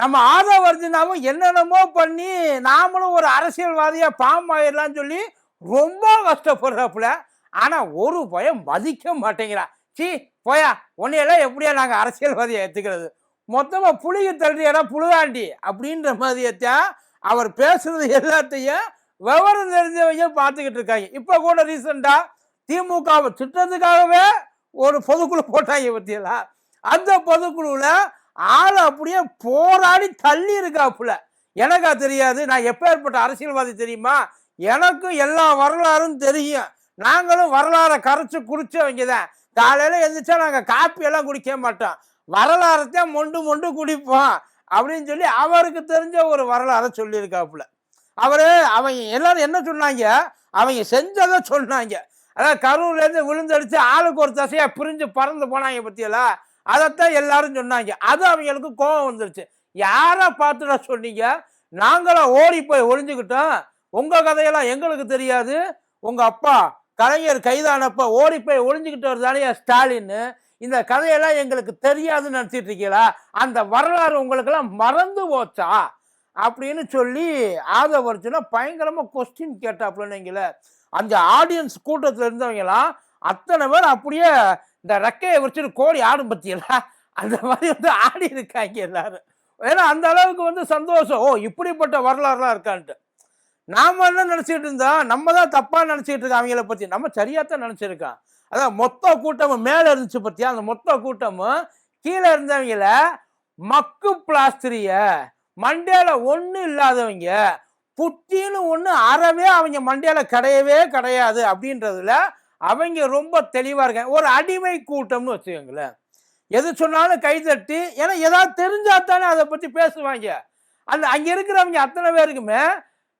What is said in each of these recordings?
நம்ம ஆதவர்ஜினாவும் என்னென்னமோ பண்ணி நாமளும் ஒரு அரசியல்வாதியாக பாம் ஆயிடலாம்னு சொல்லி ரொம்ப கஷ்டப்படுறாப்புல. ஆனால் ஒரு பயம் மதிக்க மாட்டேங்கிறா. சி போயா உன்னையெல்லாம் எப்படியா நாங்கள் அரசியல்வாதியை ஏற்றுக்கிறது மொத்தமாக புளிய தள்ளியெல்லாம் புழுதாண்டி அப்படின்ற மாதிரியத்தான் அவர் பேசுறது எல்லாத்தையும் விவரம் தெரிஞ்சவங்க பார்த்துக்கிட்டு இருக்காங்க. இப்போ கூட ரீசெண்டாக திமுகவை திட்டத்துக்காகவே ஒரு பொதுக்குழு போட்டாங்க பற்றியெல்லாம் அந்த பொதுக்குழுவில் ஆள் அப்படியே போராடி தள்ளி இருக்காப்புல எனக்கா தெரியாது? நான் எப்பேற்பட்ட அரசியல்வாதி தெரியுமா? எனக்கும் எல்லா வரலாறும் தெரியும். நாங்களும் வரலாறை கரைச்சி குடிச்சவங்க தான் காலையில் எழுந்திரிச்சா நாங்கள் காப்பி எல்லாம் குடிக்க மாட்டோம். வரலாறத்தையும் மொண்டு மொண்டு குடிப்போம் அப்படின்னு சொல்லி அவருக்கு தெரிஞ்ச ஒரு வரலாறை சொல்லியிருக்காப்புல. அவர் அவங்க எல்லாரும் என்ன சொன்னாங்க? அவங்க செஞ்சதை சொன்னாங்க. அதாவது கரூர்லேருந்து விழுந்தடிச்சு ஆளுக்கு ஒரு தசையாக பிரிஞ்சு பறந்து போனாங்க பற்றியெல்லாம் அதைத்தான் எல்லாரும் சொன்னாங்க. அது அவங்களுக்கு கோபம் வந்துருச்சு. யாரை பார்த்துடா சொன்னீங்க? நாங்களாம் ஓடி போய் ஒளிஞ்சுக்கிட்டோம். உங்கள் கதையெல்லாம் எங்களுக்கு தெரியாது. உங்கள் அப்பா கலைஞர் கைதானப்ப ஓடி போய் ஒளிஞ்சுக்கிட்டவர் தானே ஸ்டாலின் இந்த கதையெல்லாம் எங்களுக்கு தெரியாதுன்னு நினச்சிட்டு இருக்கீங்களா? அந்த வரலாறு உங்களுக்கெல்லாம் மறந்து போச்சா? அப்படின்னு சொல்லி ஆதவர்ஜுனா பயங்கரமாக கொஸ்டின் கேட்டாப்புலன்னீங்களே அந்த ஆடியன்ஸ் கூட்டத்தில் இருந்தவங்களாம் அத்தனை பேர் அப்படியே இந்த ரெக்கையை வச்சுட்டு கோடி ஆடும் பத்தியலா அந்த மாதிரி வந்து ஆடி இருக்காங்க எல்லாரும். ஏன்னா அந்த அளவுக்கு வந்து சந்தோஷம். ஓ இப்படிப்பட்ட வரலாறுலாம் இருக்கான்ட்டு. நாம் என்ன நினச்சிக்கிட்டு இருந்தோம்? நம்ம தான் தப்பாக நினச்சிக்கிட்டு இருக்கோம் அவங்கள பற்றி நம்ம சரியாக தான் நினச்சிருக்கோம். அதான் மொத்த கூட்டமும் மேலே இருந்துச்சு பற்றியா அந்த மொத்த கூட்டமும் கீழே இருந்தவங்கள மக்கு பிளாஸ்திரிய மண்டையில் ஒன்றும் இல்லாதவங்க புட்டின்னு ஒன்று அறவே அவங்க மண்டையில் கிடையவே கிடையாது அப்படின்றதுல அவங்க ரொம்ப தெளிவாக இருக்காங்க ஒரு அடிமை கூட்டம்னு வச்சுக்கோங்களேன். எது சொன்னாலும் கைதட்டி ஏன்னா ஏதாவது தெரிஞ்சா தானே அதை பற்றி பேசுவாங்க. அந்த அங்கே இருக்கிறவங்க அத்தனை பேருக்குமே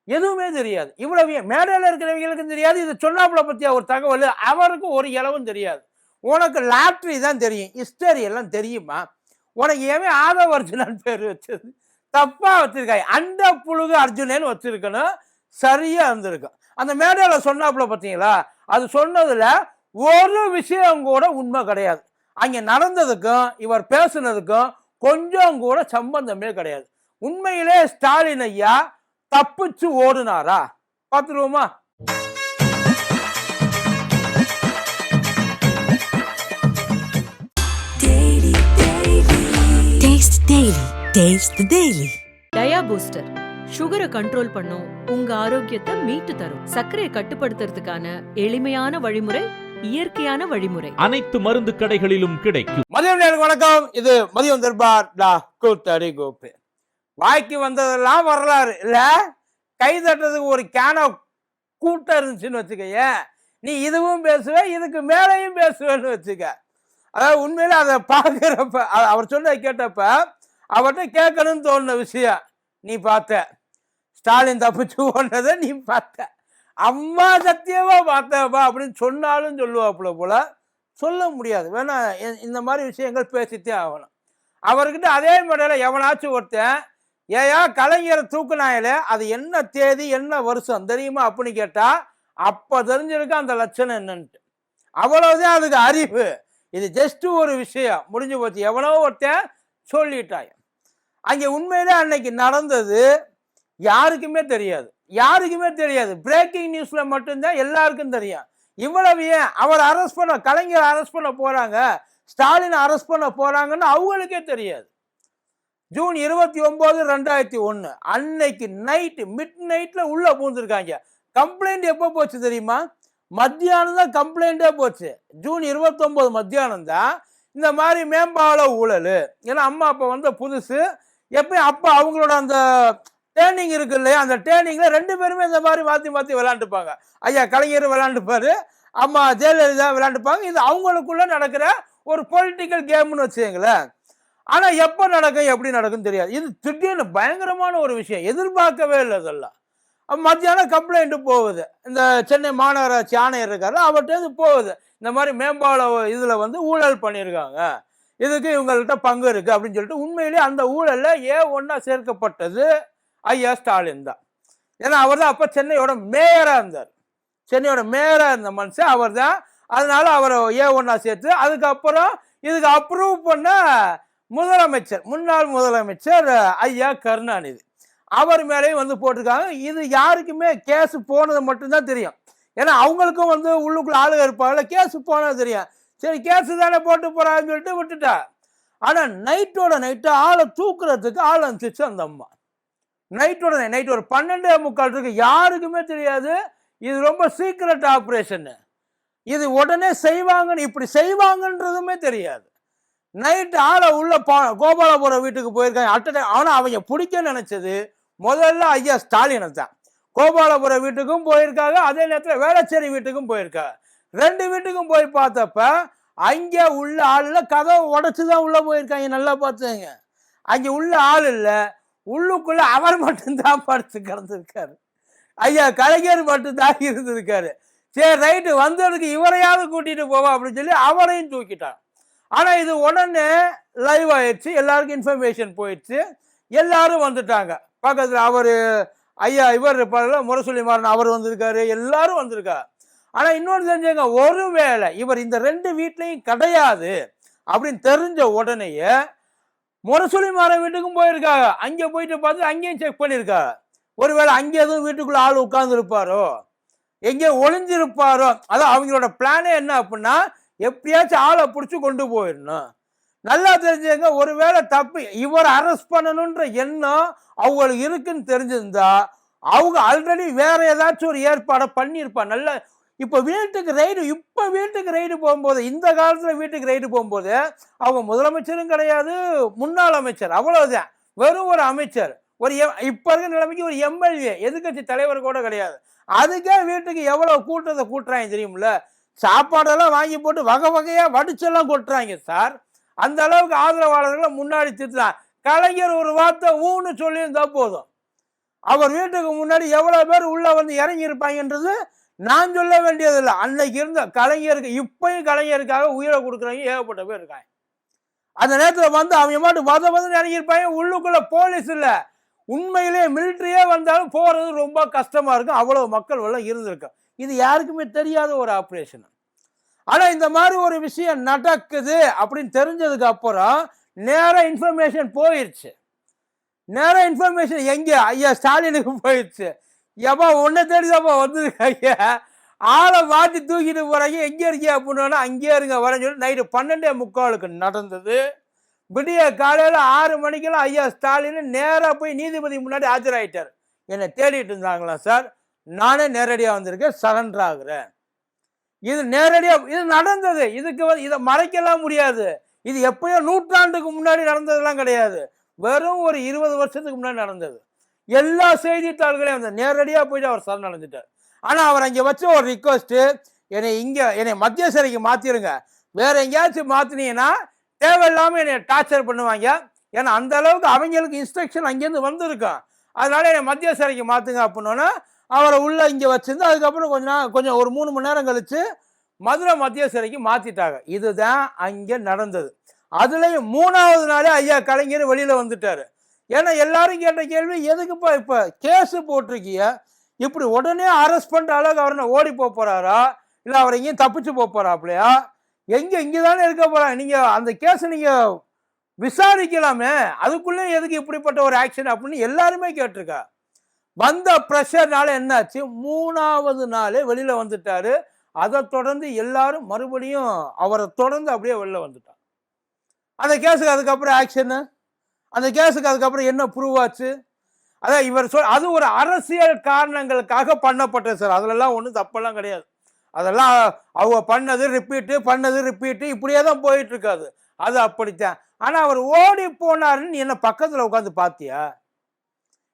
எதுவுமே தெரியாது. இவ்வளவு மேடையில் இருக்கிறவங்களுக்கும் தெரியாது இது சொன்னாப்புல பற்றிய ஒரு தகவல்? அவருக்கும் ஒரு இளவும் தெரியாது. உனக்கு லாட்ரி தான் தெரியும் ஹிஸ்டரி எல்லாம் தெரியுமா? உனக்கு ஏன் ஆதவ அர்ஜுனன் பேர் வச்சது? தப்பாக வச்சுருக்காங்க அண்ட புழுகு அர்ஜுனன் வச்சிருக்கணும் சரியாக இருந்திருக்கும். அந்த மேடையில் சொன்னாப்புல பார்த்தீங்களா அது சொன்னதுல ஒரு விஷயம் கூட உண்மை கிடையாது அங்க நடந்ததுக்கும் இவர் பேசுனதுக்கும் கொஞ்சம் கூட சம்பந்தமே கிடையாது உண்மையிலே ஸ்டாலின் ஐயா தப்பிச்சு ஓடுனாரா பார்த்துருவோமா the daily. Taste the daily. Dia booster சுகரை கண்ட்ரோல் பண்ணும் உங்க ஆரோக்கியத்தை மீட்டு தரும். சர்க்கரையை கட்டுப்படுத்துறதுக்கான எளிமையான வழிமுறை இயற்கையான வழிமுறை. அனைத்து மருந்து கடைகளிலும் கிடைக்கும். மதியம் நேரம் வணக்கம். இது மதியம் தர்பார் டா கூத்தடி கோப்பு வாய்க்கு வந்ததெல்லாம் வரலாறு. இல்ல கை தட்டுறதுக்கு ஒரு கேன கூட்டம் இருந்துச்சுன்னு வச்சுக்கயே. நீ இதுவும் பேசுவ இதுக்கு மேலேயும் பேசுவேன்னு வச்சுக்க. அதாவது உண்மையில அதை பார்க்குறப்ப அவர் சொன்ன கேட்டப்ப அவர்கிட்ட கேட்கணும்னு தோணுன விஷயம் நீ பார்த்த. ஸ்டாலின் தப்பிச்சு ஓடுனதை நீ பார்த்த. அம்மா சத்தியமா பார்த்தப்பா அப்படின்னு சொன்னாலும் சொல்லுவாப்புல போல சொல்ல முடியாது. வேணா இந்த மாதிரி விஷயங்கள் பேசித்தே ஆகணும். அவர்கிட்ட அதே மேடையில் எவனாச்சும் ஒருத்தன் ஏயா கலைஞரை தூக்குனாயில அது என்ன தேதி என்ன வருஷம் தெரியுமா? அப்படின்னு கேட்டால் அப்போ தெரிஞ்சிருக்க அந்த லட்சணம் என்னன்ட்டு. அவ்வளவுதான் அதுக்கு அறிவு. இது ஜஸ்ட் ஒரு விஷயம். முடிஞ்சு போச்சு. எவனோ ஒருத்தன் சொல்லிட்டாய் அங்கே உண்மையிலே அன்னைக்கு நடந்தது யாருக்குமே தெரியாது. யாருக்குமே தெரியாது. பிரேக்கிங் நியூஸில் மட்டும்தான் எல்லாருக்கும் தெரியும். இவ்வளவு ஏன் அவர் அரெஸ்ட் பண்ண கலைஞர் அரெஸ்ட் பண்ண போகிறாங்க ஸ்டாலின் அரெஸ்ட் பண்ண போகிறாங்கன்னு அவங்களுக்கே தெரியாது. ஜூன் இருபத்தி ஒம்பது ரெண்டாயிரத்தி ஒன்று அன்னைக்கு நைட்டு மிட் நைட்டில் உள்ளே பூந்துருக்காங்க. கம்ப்ளைண்ட் எப்போ போச்சு தெரியுமா? மத்தியானம் தான் கம்ப்ளைண்டே போச்சு. ஜூன் இருபத்தொம்போது மத்தியானம் தான் இந்த மாதிரி மேம்பால ஊழல். ஏன்னா அம்மா அப்பா வந்த புதுசு. எப்பயும் அப்பா அவங்களோட அந்த டேர்னிங் இருக்கு இல்லையா? அந்த டேர்னிங்கில் ரெண்டு பேருமே இந்த மாதிரி மாற்றி மாற்றி விளாண்டுப்பாங்க ஐயா கலைஞர் விளாண்டுப்பாரு அம்மா ஜெயலலிதா விளாண்டுப்பாங்க இது அவங்களுக்குள்ள நடக்கிற ஒரு பொலிட்டிக்கல் கேம்னு வச்சுங்களேன் ஆனால் எப்போ நடக்கும் எப்படி நடக்கும் தெரியாது. இது திடீர்னு பயங்கரமான ஒரு விஷயம். எதிர்பார்க்கவே இல்லை இதெல்லாம். மத்தியானம் கம்ப்ளைண்ட்டு போகுது. இந்த சென்னை மாநகராட்சி ஆணையர் இருக்காரு அவர்கிட்ட இது போகுது. இந்த மாதிரி மேம்பால இதில் வந்து ஊழல் பண்ணியிருக்காங்க இதுக்கு இவங்கள்ட்ட பங்கு இருக்குது அப்படின்னு சொல்லிட்டு உண்மையிலேயே அந்த ஊழலில் ஏ ஒன்றா சேர்க்கப்பட்டது. ஐயா ஸ்டாலின் தான். ஏன்னா அவர் தான் அப்போ சென்னையோட மேயராக இருந்தார். சென்னையோட மேயராக இருந்த மனுஷன் அவர் தான் அதனால அவரை ஏ ஒன்றா சேர்த்து அதுக்கப்புறம் இதுக்கு அப்ரூவ் பண்ண முதலமைச்சர் முன்னாள் முதலமைச்சர் ஐயா கருணாநிதி. அவர் மேலேயும் வந்து போட்டிருக்காங்க. இது யாருக்குமே கேஸ் போனது மட்டும்தான் தெரியும். ஏன்னா அவங்களுக்கும் வந்து உள்ளுக்குள்ள ஆளுகள் இருப்பாங்கல்ல கேஸ் போனது தெரியும். சரி கேஸ் தானே போட்டு போகிறான்னு சொல்லிட்டு விட்டுட்டா. ஆனால் நைட்டோட நைட்டு ஆளை தூக்குறதுக்கு ஆள் அனுப்பிச்சு அந்த அம்மா. நைட்டோட நைட் ஒரு பன்னெண்டே முக்கால் இருக்கு. யாருக்குமே தெரியாது. இது ரொம்ப சீக்ரெட் ஆப்ரேஷன் இது உடனே செய்வாங்கன்னு இப்படி செய்வாங்கன்றதுமே தெரியாது. நைட்டு ஆளை உள்ள பா கோபாலபுரம் வீட்டுக்கு போயிருக்காங்க. அட்டை ஆனால் அவங்க பிடிக்க நினச்சது முதல்ல ஐயா ஸ்டாலினை தான். கோபாலபுரம் வீட்டுக்கும் போயிருக்காங்க. அதே நேரத்தில் வேளச்சேரி வீட்டுக்கும் போயிருக்காங்க. ரெண்டு வீட்டுக்கும் போய் பார்த்தப்ப அங்கே உள்ள ஆளுல கதவை உடச்சி தான் உள்ளே போயிருக்காங்க. நல்லா பார்த்துங்க. அங்கே உள்ள ஆள் இல்லை. உள்ளுக்குள்ள அவர் மட்டும்தான் படுத்து கிடந்திருக்காரு. ஐயா கலைஞர் மட்டும்தான் இருந்திருக்காரு. சரி ரைட்டு வந்ததுக்கு இவரையாவது கூட்டிட்டு போவோம் அப்படின்னு சொல்லி அவரையும் தூக்கிட்டான். ஆனால் இது உடனே லைவ் ஆயிடுச்சு. எல்லாருக்கும் இன்ஃபர்மேஷன் போயிடுச்சு. எல்லாரும் வந்துட்டாங்க. பக்கத்தில் அவர் ஐயா இவர் இருப்பார்ல முரசொலி மாறன் அவர் வந்திருக்காரு. எல்லாரும் வந்திருக்காரு ஆனால் இன்னொன்று தெரிஞ்சவங்க ஒருவேளை இவர் இந்த ரெண்டு வீட்லையும் கிடையாது அப்படின்னு தெரிஞ்ச உடனேயே முரசொலி மாற வீட்டுக்கும் போயிருக்காங்க. அங்கே போயிட்டு பார்த்து அங்கேயும் செக் பண்ணியிருக்காங்க. ஒருவேளை அங்கே எதுவும் வீட்டுக்குள்ள ஆள் உட்கார்ந்து இருப்பாரோ எங்கே ஒளிஞ்சிருப்பாரோ? அதான் அவங்களோட பிளானே என்ன அப்படின்னா எப்படியாச்சும் ஆளை பிடிச்சி கொண்டு போயிடணும். நல்லா தெரிஞ்சுங்க ஒருவேளை தப்பு இவர் அரெஸ்ட் பண்ணணுன்ற எண்ணம் அவங்களுக்கு இருக்குன்னு தெரிஞ்சிருந்தா அவங்க ஆல்ரெடி வேற ஏதாச்சும் ஒரு ஏற்பாடை பண்ணியிருப்பா. நல்ல இப்போ வீட்டுக்கு ரைடு இப்போ வீட்டுக்கு ரைடு போகும்போது இந்த காலத்தில் வீட்டுக்கு ரைடு போகும்போது அவங்க முதலமைச்சரும் கிடையாது முன்னாள் அமைச்சர். அவ்வளோதான் வெறும் ஒரு அமைச்சர். ஒரு எ- இப்போ இருக்கிற நிலைமைக்கு ஒரு எம்எல்ஏ. எதிர்கட்சி தலைவர் கூட கிடையாது. அதுக்கே வீட்டுக்கு எவ்வளோ கூட்டத்தை கூட்டுறாங்க தெரியுமில்ல? சாப்பாடெல்லாம் வாங்கி போட்டு வகை வகையாக வடிச்செல்லாம் கொட்டுறாங்க சார். அந்த அளவுக்கு ஆதரவாளர்களை முன்னாடி திட்டுறான் கலைஞர் ஒரு வார்த்தை ஊன்னு சொல்லியிருந்தா போதும். அவர் வீட்டுக்கு முன்னாடி எவ்வளோ பேர் உள்ளே வந்து இறங்கி இருப்பாங்கன்றது நான் சொல்ல வேண்டியதில்லை. அன்னைக்கு இருந்த கலைஞருக்கு இப்பயும் கலைஞருக்காக உயிரை கொடுக்குறவங்க ஏகப்பட்ட பேர் இருக்காங்க. அந்த நேரத்தில் வந்து அவங்க மாட்டு வத வந்து இறங்கியிருப்பாங்க. உள்ளுக்குள்ள போலீஸ் இல்லை. உண்மையிலேயே மிலிட்ரியே வந்தாலும் போகிறது ரொம்ப கஷ்டமாக இருக்கும். அவ்வளோ மக்கள் எல்லாம் இருந்திருக்கு. இது யாருக்குமே தெரியாத ஒரு ஆப்ரேஷன் ஆனால் இந்த மாதிரி ஒரு விஷயம் நடக்குது அப்படின்னு தெரிஞ்சதுக்கு அப்புறம் நேரா இன்ஃபர்மேஷன் போயிடுச்சு நேரா இன்ஃபர்மேஷன் எங்கே ஐயா ஸ்டாலினுக்கு போயிடுச்சு எப்பா உன்னை தேடிதாப்பா ஐயா. ஆளை மாற்றி தூக்கிட்டு போகிறாங்க எங்கே இருக்கீங்க அப்படின்னா அங்கேயே இருங்க வரேன்னு சொல்லி நைட்டு பன்னெண்டே முக்காலுக்கு நடந்தது. விடிய காலையில் ஆறு மணிக்கெல்லாம் ஐயா ஸ்டாலின் நேராக போய் நீதிபதி முன்னாடி ஆஜராயிட்டார். என்னை தேடிட்டு இருந்தாங்களா சார்? நானே நேரடியாக வந்திருக்கேன் சரண்டர் ஆகுறேன். இது நேரடியாக இது நடந்தது. இதுக்கு வந்து இதை மறைக்கலாம் முடியாது. இது எப்பயோ நூற்றாண்டுக்கு முன்னாடி நடந்ததெல்லாம் கிடையாது. வெறும் ஒரு இருபது வருஷத்துக்கு முன்னாடி நடந்தது. எல்லா செய்தித்தாள்களையும் வந்து நேரடியாக போயிட்டு அவர் சரணடைஞ்சிட்டார் ஆனால் அவர் அங்கே வச்ச ஒரு ரிக்வஸ்ட்டு என்னை இங்கே என்னை மத்திய சிறைக்கு மாற்றிடுங்க வேற எங்கேயாச்சும் மாற்றினீங்கன்னா தேவையில்லாமல் என்னை டார்ச்சர் பண்ணுவாங்க. ஏன்னா அந்த அளவுக்கு அவங்களுக்கு இன்ஸ்ட்ரக்ஷன் அங்கேருந்து வந்திருக்கும் அதனால என்னை மத்திய சிறைக்கு மாற்றுங்க அப்படின்னோன்னா அவரை உள்ளே இங்கே வச்சுருந்து அதுக்கப்புறம் கொஞ்ச நாள் கொஞ்சம் ஒரு மூணு மணி நேரம் கழித்து மதுரை மத்திய சிறைக்கு மாற்றிட்டாங்க இதுதான் அங்கே நடந்தது. அதுலேயும் மூணாவது நாளே ஐயா கலைஞர் வெளியில் வந்துட்டார். ஏன்னா எல்லாரும் கேட்ட கேள்வி எதுக்குப்பா இப்போ கேஸு போட்டிருக்கிய? இப்படி உடனே அரெஸ்ட் பண்ணுற அளவுக்கு அவர் ஓடி போக போகிறாரா இல்லை அவர் எங்கேயும் தப்பிச்சு போக போகிறாப்லையா எங்கே இங்கே தானே இருக்க போகிறாங்க நீங்கள் அந்த கேஸை நீங்கள் விசாரிக்கலாமே. அதுக்குள்ளே எதுக்கு இப்படிப்பட்ட ஒரு ஆக்ஷன் அப்படின்னு எல்லாருமே கேட்டிருக்கா. வந்த ப்ரெஷர்னால என்னாச்சு? மூணாவது நாளே வெளியில் வந்துட்டார். அதை தொடர்ந்து எல்லாரும் மறுபடியும் அவரை தொடர்ந்து அப்படியே வெளில வந்துட்டான் அந்த கேஸுக்கு அதுக்கப்புறம் ஆக்ஷன்னு அந்த கேஸுக்கு அதுக்கப்புறம் என்ன ப்ரூவ் ஆச்சு? அதான் இவர் சொல் அது ஒரு அரசியல் காரணங்களுக்காக பண்ணப்பட்டது சார். அதுலலாம் ஒன்றும் தப்பெல்லாம் கிடையாது. அதெல்லாம் அவங்க பண்ணது ரிப்பீட்டு பண்ணது ரிப்பீட்டு இப்படியே தான் போயிட்டு இருக்காது அது அப்படித்தான். ஆனால் அவர் ஓடி போனாருன்னு நீ என்ன பக்கத்தில் உட்காந்து பார்த்தியா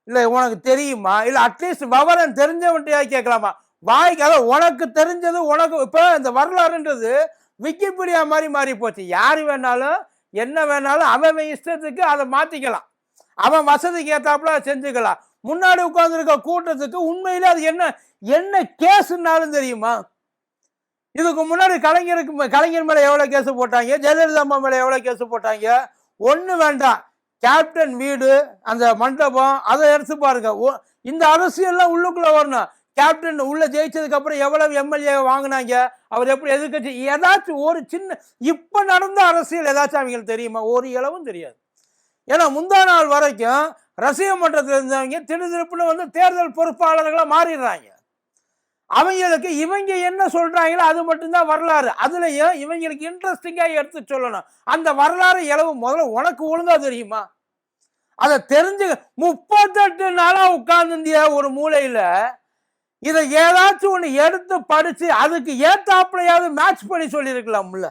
இல்லை உனக்கு தெரியுமா? இல்லை அட்லீஸ்ட் விவரம் தெரிஞ்சவன்ட்டையா கேட்கலாமா? வாய்க்கு அதான் உனக்கு தெரிஞ்சது உனக்கு இப்போ இந்த வரலாறுன்றது விக்கிபீடியா மாதிரி மாறி போச்சு. யார் வேணாலும் என்ன வேணாலும் அவன் அவன் இஷ்டத்துக்கு அதை மாற்றிக்கலாம் அவன் வசதிக்கு ஏத்தாப்புல செஞ்சுக்கலாம். முன்னாடி உட்காந்துருக்க கூட்டத்துக்கு உண்மையில் அது என்ன என்ன கேஸுன்னாலும் தெரியுமா? இதுக்கு முன்னாடி கலைஞருக்கு மே- கலைஞர் மேலே எவ்வளோ கேஸு போட்டாங்க? ஜெயலலிதா அம்மா மேலே எவ்வளோ கேஸு போட்டாங்க? ஒன்று வேண்டாம். கேப்டன் வீடு அந்த மண்டபம் அதை எடுத்து பாருங்க. இந்த அரசியல்லாம் உள்ளுக்குள்ளே வரணும். கேப்டன் உள்ள ஜெயிச்சதுக்கு அப்புறம் எவ்வளவு எம்எல்ஏ வாங்கினாங்க? அவர் எப்படி எதிர்க்கட்சி? ஏதாச்சும் ஒரு சின்ன இப்ப நடந்த அரசியல் ஏதாச்சும் அவங்களுக்கு தெரியுமா? ஒரு இளவும் தெரியாது. ஏன்னா முந்தா நாள் வரைக்கும் ரசிக மன்றத்தில் இருந்தவங்க திடுதிருப்புன்னு வந்து தேர்தல் பொறுப்பாளர்களாக மாறிடுறாங்க. அவங்களுக்கு இவங்க என்ன சொல்கிறாங்களோ அது மட்டும்தான் வரலாறு. அதுலேயும் இவங்களுக்கு இன்ட்ரெஸ்டிங்காக எடுத்து சொல்லணும். அந்த வரலாறு இளவு முதல்ல உனக்கு ஒழுங்காக தெரியுமா? அதை தெரிஞ்சு முப்பத்தெட்டு நாளாக உட்கார்ந்துந்திய ஒரு மூலையில்? இதை ஏதாச்சும் ஒன்று எடுத்து படித்து அதுக்கு ஏத்தாப்புலையாவது மேட்ச் பண்ணி சொல்லியிருக்கலாம்ல.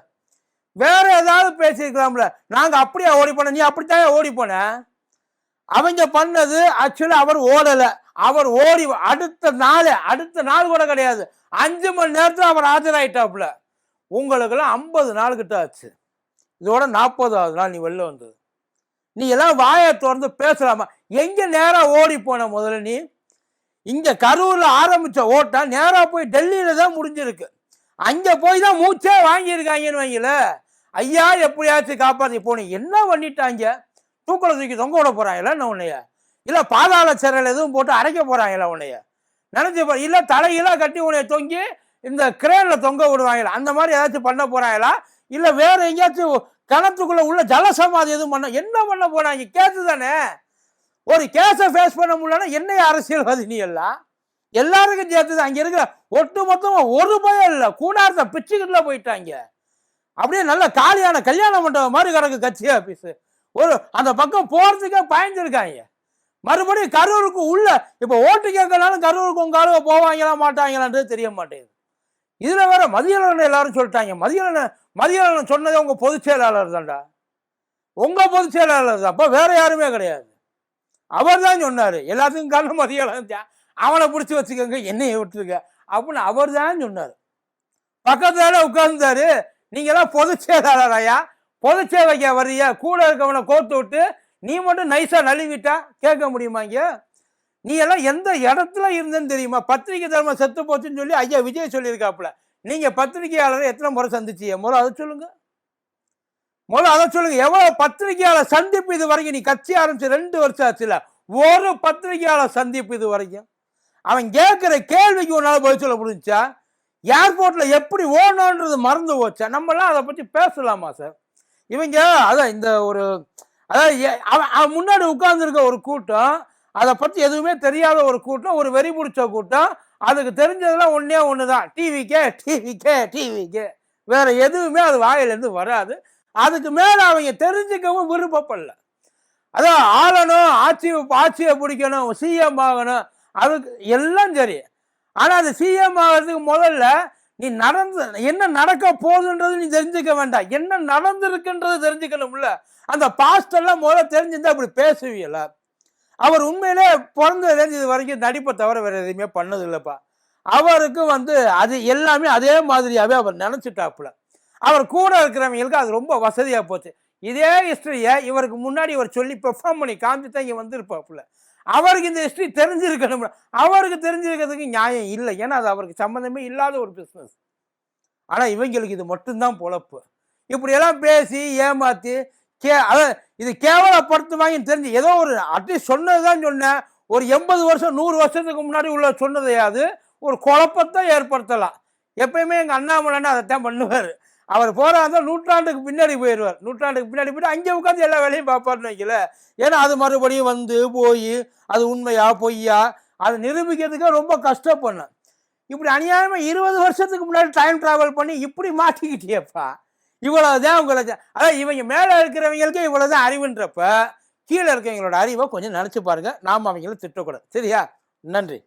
வேற ஏதாவது பேசியிருக்கலாம்ல. நாங்கள் அப்படியே ஓடி போனோம் நீ அப்படித்தான் ஓடி போன? அவங்க பண்ணது ஆக்சுவலாக அவர் ஓடலை. அவர் ஓடி அடுத்த நாள் அடுத்த நாள் கூட கிடையாது. அஞ்சு மணி நேரத்தில் அவர் ஆஜராயிட்டாப்புல. உங்களுக்கெல்லாம் ஐம்பது நாள் கிட்ட ஆச்சு. இதோட நாற்பதாவது நாள் நீ வெளில வந்தது. நீ எல்லாம் வாயை திறந்து பேசலாமா? எங்கே நேராக ஓடி போன முதல்ல நீ? இங்க கரூர்ல ஆரம்பிச்ச ஓட்டம் நேரா போய் டெல்லியில தான் முடிஞ்சிருக்கு. அங்க போய் தான் மூச்சே வாங்கியிருக்காங்கன்னு வைங்கள. ஐயா எப்படியாச்சும் காப்பாத்தி போனீங்க என்ன பண்ணிட்டாங்க? தூக்கல தூக்கி தொங்க விட போகிறாங்களா என்ன உன்னைய? இல்ல பாதாள சிறையில் எதுவும் போட்டு அரைக்க போகிறாங்களா உன்னைய? நினைச்சு போ இல்ல தலையில கட்டி உன்னைய தொங்கி இந்த கிரேன்ல தொங்க விடுவாங்களா? அந்த மாதிரி ஏதாச்சும் பண்ண போறாங்களா? இல்ல வேற எங்கேயாச்சும் கிணத்துக்குள்ளே உள்ள ஜலசமாதி எதுவும் பண்ண என்ன பண்ண போனாங்க கேட்டு தானே ஒரு கேஸை ஃபேஸ் பண்ண முடியலன்னா என்ன அரசியல்வாதி நீ எல்லாம் எல்லாருக்கும் சேர்த்து அங்கே இருக்கிற ஒட்டு மொத்தமா ஒரு பயம் இல்லை. கூடாரத்தை பிச்சுக்கிட்டுல போயிட்டாங்க. அப்படியே நல்ல காலியான கல்யாண மண்டபம் மாதிரி கிடக்கு கட்சி ஆஃபீஸு ஒரு அந்த பக்கம் போகிறதுக்கே பயந்துருக்காங்க. மறுபடியும் கரூருக்கு உள்ள இப்போ ஓட்டு கேட்கனாலும் கரூருக்கு உங்க ஆளுங்க போவாங்களா மாட்டாங்களான்றது தெரிய மாட்டேங்குது. இதில் வேற மதியலன் எல்லாரும் சொல்லிட்டாங்க. மதியலன் மதியலன் சொன்னதே உங்கள் பொதுச் செயலாளர் தான்டா. உங்கள் பொதுச் செயலாளர் தான். அப்போ வேற யாருமே கிடையாது. அவர் தான் சொன்னார். எல்லாத்துக்கும் காரணம் மதியலன் தான். அவனை பிடிச்சி வச்சுக்கோங்க என்னையை விட்டுருங்க. அப்படின்னு அவர் தான் சொன்னார். பக்கத்தில் உட்கார்ந்தாரு. நீங்க எல்லாம் பொதுச் செயலாளராயா பொதுச் சேவைக்கா வர்றிய கூட இருக்கவனை கோர்த்து விட்டு நீ மட்டும் நைஸாக நழுவிட்டா கேட்க முடியுமா இங்கே? நீ எல்லாம் எந்த இடத்துல இருந்தேன்னு தெரியுமா? பத்திரிகை தர்மம் செத்து போச்சுன்னு சொல்லி ஐயா விஜய் சொல்லியிருக்காப்புல. நீங்கள் பத்திரிகையாளரை எத்தனை முறை சந்திச்சிய முறை அதை சொல்லுங்கள் முதல்ல அதை சொல்லுங்க எவ்வளவு பத்திரிகையாளர் சந்திப்பு இது வரைக்கும்? நீ கட்சி ஆரம்பிச்சு ரெண்டு வருஷம் ஆச்சுல ஒரு பத்திரிகையாளர் சந்திப்பு இது வரைக்கும். அவன் கேட்குற கேள்விக்கு உன்னால பதில் சொல்ல முடிஞ்சா ஏர்போர்ட்டில் எப்படி ஓடணுன்றது மறந்து போச்சா? நம்மளாம் அதை பற்றி பேசலாமா சார் இவங்க அதான் இந்த ஒரு அதாவது அவன் முன்னாடி உட்கார்ந்துருக்க ஒரு கூட்டம் அதை பற்றி எதுவுமே தெரியாத ஒரு கூட்டம் ஒரு வெறி பிடிச்ச கூட்டம் அதுக்கு தெரிஞ்சதெல்லாம் ஒன்றே ஒன்று தான் டிவிக்கே டிவிக்கே டிவிக்கே வேறு எதுவுமே அது வாயிலேருந்து வராது. அதுக்கு மேலே அவங்க தெரிஞ்சுக்கவும் விருப்பப்படல. அதான் ஆளணும் ஆட்சி ஆட்சியை பிடிக்கணும் சிஎம் ஆகணும் அதுக்கு எல்லாம் சரி. ஆனால் அது சிஎம் ஆகிறதுக்கு முதல்ல நீ நடந்து என்ன நடக்க போகுதுன்றது நீ தெரிஞ்சுக்க வேண்டாம். என்ன நடந்திருக்குன்றது தெரிஞ்சுக்கணும்ல. அந்த பாஸ்டெல்லாம் முதல்ல தெரிஞ்சிருந்தா அப்படி பேசுவீங்களா அவர் உண்மையிலே பிறந்ததுலேருந்து இது வரைக்கும் நடிப்பை தவிர வேறு எதுவுமே பண்ணது இல்லைப்பா அவருக்கு வந்து அது எல்லாமே அதே மாதிரியாவே அவர் நினச்சிட்டாப்புல. அவர் கூட இருக்கிறவங்களுக்கு அது ரொம்ப வசதியாக போச்சு. இதே ஹிஸ்டரியை இவருக்கு முன்னாடி இவர் சொல்லி பெர்ஃபார்ம் பண்ணி காமிச்சு தான் இங்கே வந்திருப்பாப்புல அவருக்கு இந்த ஹிஸ்ட்ரி தெரிஞ்சிருக்கணும் அவருக்கு தெரிஞ்சிருக்கிறதுக்கு நியாயம் இல்லை. ஏன்னா அது அவருக்கு சம்மந்தமே இல்லாத ஒரு பிஸ்னஸ் ஆனால் இவங்களுக்கு இது மட்டும்தான் பொழப்பு. இப்படியெல்லாம் பேசி ஏமாற்றி கே அதான் இது கேவலப்படுத்துவாங்கன்னு தெரிஞ்சு ஏதோ ஒரு அட்லீஸ்ட் சொன்னது தான் சொன்னேன். ஒரு எண்பது வருஷம் நூறு வருஷத்துக்கு முன்னாடி உள்ள சொன்னதையாவது ஒரு குழப்பத்தை ஏற்படுத்தலாம். எப்பயுமே எங்கள் அண்ணாமலைன்னா அதைத்தான் பண்ணுவார். அவர் போறாருந்தா நூற்றாண்டுக்கு பின்னாடி போயிடுவார். நூற்றாண்டுக்கு பின்னாடி போயிட்டு அங்கே உட்காந்து எல்லா வேலையும் பார்ப்பார்னு வைக்கல ஏன்னா அது மறுபடியும் வந்து போய் அது உண்மையா பொய்யா அதை நிரூபிக்கிறதுக்கே ரொம்ப கஷ்டப்படணும். இப்படி அநியாயமாக இருபது வருஷத்துக்கு முன்னாடி டைம் ட்ராவல் பண்ணி இப்படி மாட்டிக்கிட்டியப்பா. இவ்வளோதான் உங்களுக்கு அதான் இவங்க மேலே இருக்கிறவங்களுக்கே இவ்வளோதான் அறிவுன்றப்ப கீழே இருக்கவங்களோட அறிவை கொஞ்சம் நினச்சி பாருங்க. நாம அவங்கள திட்டக்கூடாது. சரியா? நன்றி.